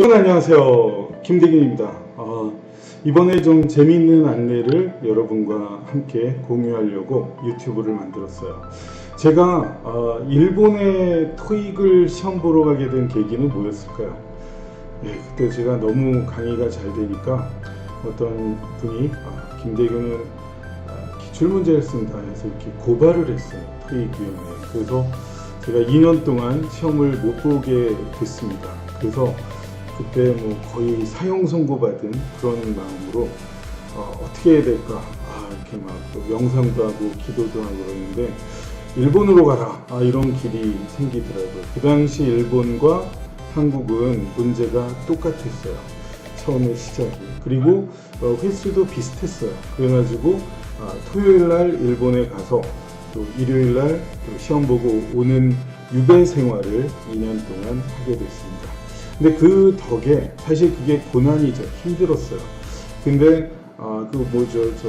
여러분 안녕하세요. 김대균입니다. 어, 이번에 좀 재미있는 안내를 여러분과 함께 공유하려고 유튜브를 만들었어요. 제가 어, 일본의 토익을 시험 보러 가게 된 계기는 뭐였을까요? 예, 그때 제가 너무 강의가 잘 되니까 어떤 분이 아, 김대균은 아, 기출문제를 쓴다 해서 이렇게 고발을 했어요. 토익위원회에. 그래서 제가 2년 동안 시험을 못 보게 됐습니다. 그래서 그때 뭐 거의 사형 선고받은 그런 마음으로 어, 떻게 해야 될까 아, 이렇게 막또 명상도 하고 기도도 하고 그러는데 일본으로 가라 아, 이런 길이 생기더라고요. 그 당시 일본과 한국은 문제가 똑같았어요. 처음에 시작이 그리고 어, 횟수도 비슷했어요. 그래가지고 아, 토요일 날 일본에 가서 또 일요일 날또 시험 보고 오는 유배 생활을 2년 동안 하게 됐습니다. 근데 그 덕에 사실 그게 고난이죠. 힘들었어요. 근데 아 그 뭐죠 저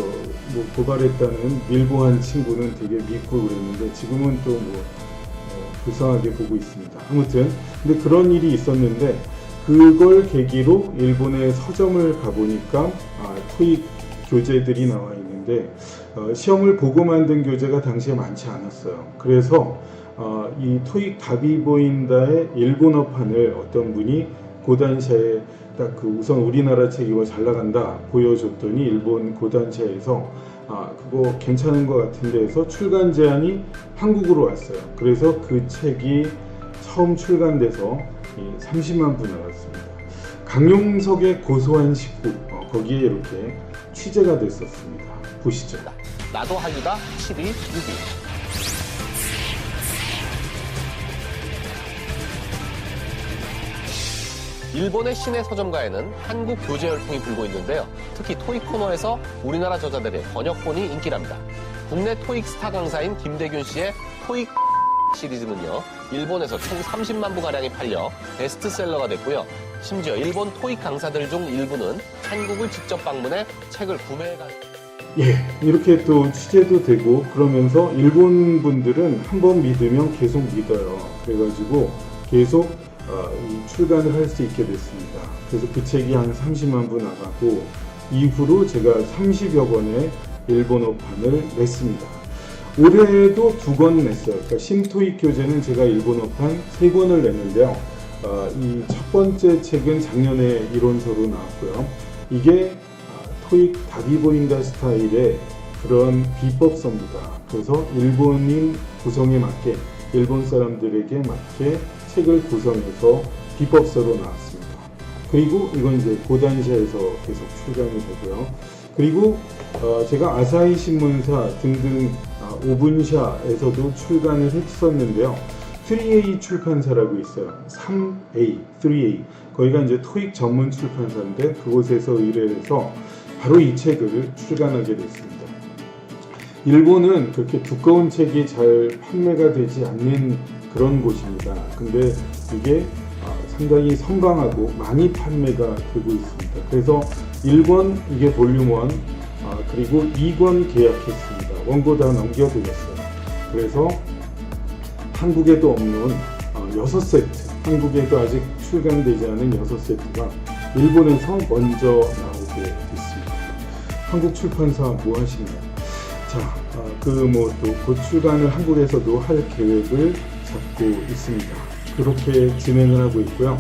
뭐 고발했다는 밀보한 친구는 되게 믿고 그랬는데 지금은 또 뭐 어, 불쌍하게 보고 있습니다. 아무튼 근데 그런 일이 있었는데 그걸 계기로 일본의 서점을 가보니까 아, 토익 교재들이 나와 있는데 어, 시험을 보고 만든 교재가 당시에 많지 않았어요. 그래서 어, 이 토익 답이 보인다의 일본어판을 어떤 분이 고단샤에 딱 그 우선 우리나라 책 이거 잘 나간다 보여줬더니 일본 고단샤에서 아 그거 괜찮은 것 같은데 해서 출간 제안이 한국으로 왔어요. 그래서 그 책이 처음 출간돼서 이 30만 부 나갔습니다. 강용석의 고소한 식구 어, 거기에 이렇게 취재가 됐었습니다. 보시죠. 나도 한류다 12, 6위. 일본의 시내 서점가에는 한국 교재 열풍이 불고 있는데요. 특히 토익 코너에서 우리나라 저자들의 번역본이 인기랍니다. 국내 토익 스타 강사인 김대균 씨의 토익 시리즈는요, 일본에서 총 30만 부가량이 팔려 베스트셀러가 됐고요. 심지어 일본 토익 강사들 중 일부는 한국을 직접 방문해 책을 구매해간 예, 이렇게 또 취재도 되고 그러면서 일본 분들은 한번 믿으면 계속 믿어요. 그래가지고 계속 출간을 할 수 있게 됐습니다. 그래서 그 책이 한 30만 부 나가고 이후로 제가 30여 권의 일본어판을 냈습니다. 올해도 두 권 냈어요. 그러니까 신토익 교재는 제가 일본어판 세 권을 냈는데요. 어, 이첫 번째 책은 작년에 이론서로 나왔고요. 이게 아, 토익 답이 보인다 스타일의 그런 비법서입니다. 그래서 일본인 구성에 맞게 일본 사람들에게 맞게 책을 구성해서 비법서로 나왔습니다. 그리고 이건 이제 고단샤에서 계속 출간이 되고요. 그리고 어, 제가 아사히 신문사 등등 아, 오분샤에서도 출간을 했었는데요. 3A 출판사라고 있어요. 3A, 3A. 거기가 이제 토익 전문 출판사인데 그곳에서 의뢰해서 바로 이 책을 출간하게 됐습니다. 일본은 그렇게 두꺼운 책이 잘 판매가 되지 않는 그런 곳입니다. 근데 이게 아, 상당히 선방하고 많이 판매가 되고 있습니다. 그래서 1권 이게 볼륨 1 아, 그리고 2권 계약했습니다. 원고 다 넘겨드렸어요. 그래서 한국에도 없는 어, 6세트 한국에도 아직 출간되지 않은 6세트가 일본에서 먼저 나오게 됐습니다. 한국 출판사 뭐 하시나요? 자, 그 뭐 또 곧 출간을 한국에서도 할 계획을 잡고 있습니다. 그렇게 진행을 하고 있고요.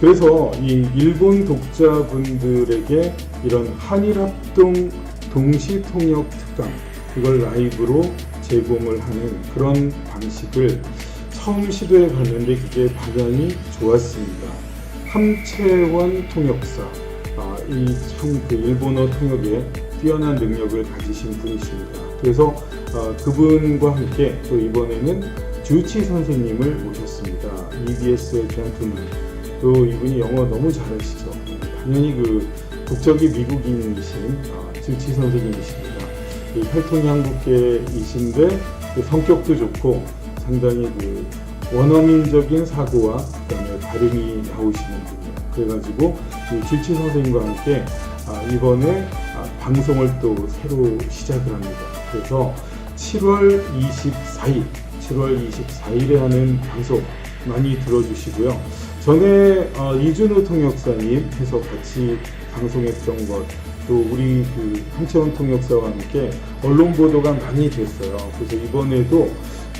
그래서 이 일본 독자분들에게 이런 한일 합동 동시 통역 특강 이걸 라이브로 제공을 하는 그런 방식을 처음 시도해 봤는데 그게 반응이 좋았습니다. 함채원 통역사, 아, 이참 그 일본어 통역에 뛰어난 능력을 가지신 분이십니다. 그래서 아, 그분과 함께 또 이번에는 주치 선생님을 모셨습니다. EBS의 젠틀맨. 또 이분이 영어 너무 잘하시죠. 당연히 그 국적이 미국인이신 아, 주치 선생님이십니다. 이 혈통이 한국계이신데 그 성격도 좋고 상당히 그 원어민적인 사고와 그다음에 발음이 나오시는 분이에요. 그래가지고 이 주치 선생님과 함께 아, 이번에 아, 방송을 또 새로 시작을 합니다. 그래서 7월 24일, 7월 24일에 하는 방송 많이 들어주시고요. 전에 어, 이준호 통역사님 해서 같이 방송했던 것, 또 우리 그 함채원 통역사와 함께 언론 보도가 많이 됐어요. 그래서 이번에도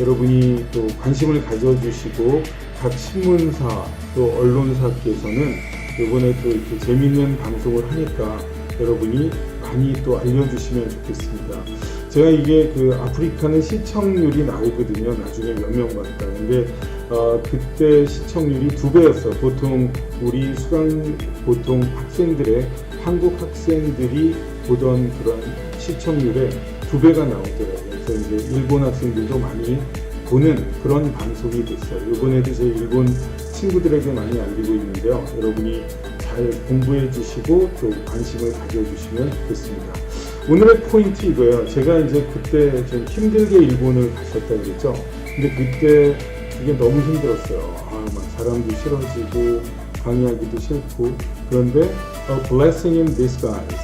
여러분이 또 관심을 가져주시고 각 신문사 또 언론사께서는 이번에 또 이렇게 재밌는 방송을 하니까 여러분이 많이 또 알려주시면 좋겠습니다. 제가 이게 그 아프리카는 시청률이 나오거든요. 나중에 몇명 봤다. 근데 어, 그때 시청률이 두 배였어. 보통 우리 수강 보통 학생들의 한국 학생들이 보던 그런 시청률의 두 배가 나오더라고요. 그래서 이제 일본 학생들도 많이 보는 그런 방송이 됐어요. 이번에도 제 일본 친구들에게 많이 알리고 있는데요. 여러분이 잘 공부해 주시고 또 관심을 가져주시면 좋겠습니다. 오늘의 포인트 이거예요. 제가 이제 그때 좀 힘들게 일본을 갔었다 그랬죠. 근데 그때 이게 너무 힘들었어요. 아, 막 사람도 싫어지고 강의하기도 싫고 그런데 a blessing in disguise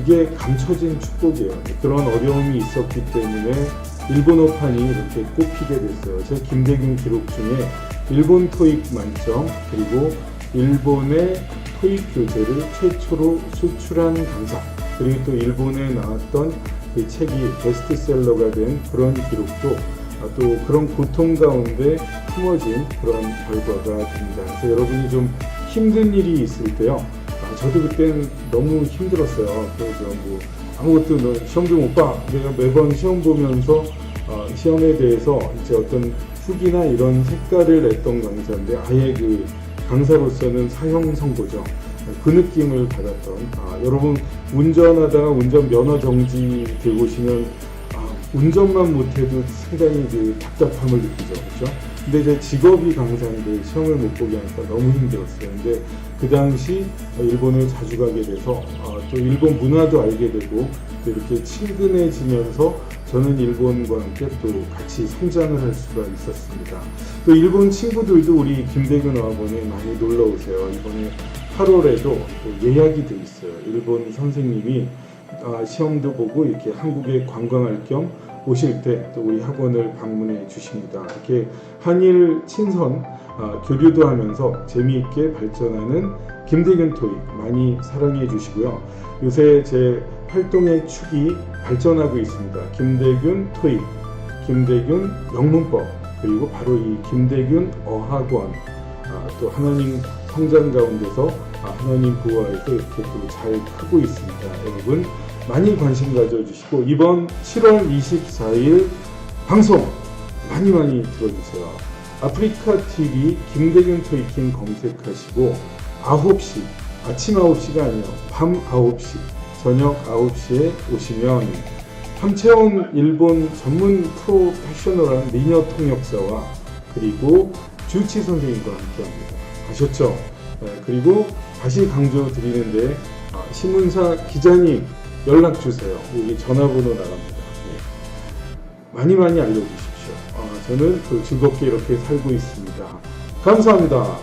이게 감춰진 축복이에요. 그런 어려움이 있었기 때문에 일본어판이 이렇게 꼽히게 됐어요. 제 김대균 기록 중에 일본 토익 만점 그리고 일본의 토익 교재를 최초로 수출한 강사 그리고 또 일본에 나왔던 그 책이 베스트셀러가 된 그런 기록도 아, 또 그런 고통 가운데 품어진 그런 결과가 됩니다. 그래서 여러분이 좀 힘든 일이 있을 때요. 아, 저도 그때는 너무 힘들었어요. 그래서 뭐 아무것도 너 시험도 못 봐. 내가 매번 시험 보면서 어, 시험에 대해서 이제 어떤 후기나 이런 색깔을 냈던 강사인데 아예 그 강사로서는 사형 선고죠. 그 느낌을 받았던 아, 여러분 운전하다가 운전 면허 정지 되고시면 아, 운전만 못해도 상당히 그 답답함을 느끼죠, 그렇죠? 근데 제 직업이 강사인데 시험을 못 보게 하니까 너무 힘들었어요. 근데 그 당시 일본을 자주 가게 돼서 아, 또 일본 문화도 알게 되고 또 이렇게 친근해지면서 저는 일본과 함께 또 같이 성장을 할 수가 있었습니다. 또 일본 친구들도 우리 김대균 어학원에 많이 놀러 오세요. 이번에 8월에도 또 예약이 돼 있어요. 일본 선생님이 아, 시험도 보고 이렇게 한국에 관광할 겸 오실 때 또 우리 학원을 방문해 주십니다. 이렇게 한일 친선 아, 교류도 하면서 재미있게 발전하는 김대균 토익 많이 사랑해 주시고요. 요새 제 활동의 축이 발전하고 있습니다. 김대균 토익, 김대균 영문법, 그리고 바로 이 김대균 어학원, 아, 또 하나님 성장 가운데서 아, 하나님 보호하에서 이렇게 또잘 크고 있습니다. 여러분 많이 관심 가져주시고 이번 7월 24일 방송 많이 많이 들어주세요. 아프리카 TV 김대균 토이킹 검색하시고 9시 아침 9시가 아니에요. 밤 9시 저녁 9시에 오시면 함채원 일본 전문 프로페셔널한 미녀 통역사와 그리고 주치 선생님과 함께합니다. 아셨죠? 네, 그리고 다시 강조 드리는데 아, 신문사 기자님 연락 주세요. 여기 전화번호 나갑니다. 네. 많이 많이 알려주십시오. 아, 저는 그 즐겁게 이렇게 살고 있습니다. 감사합니다.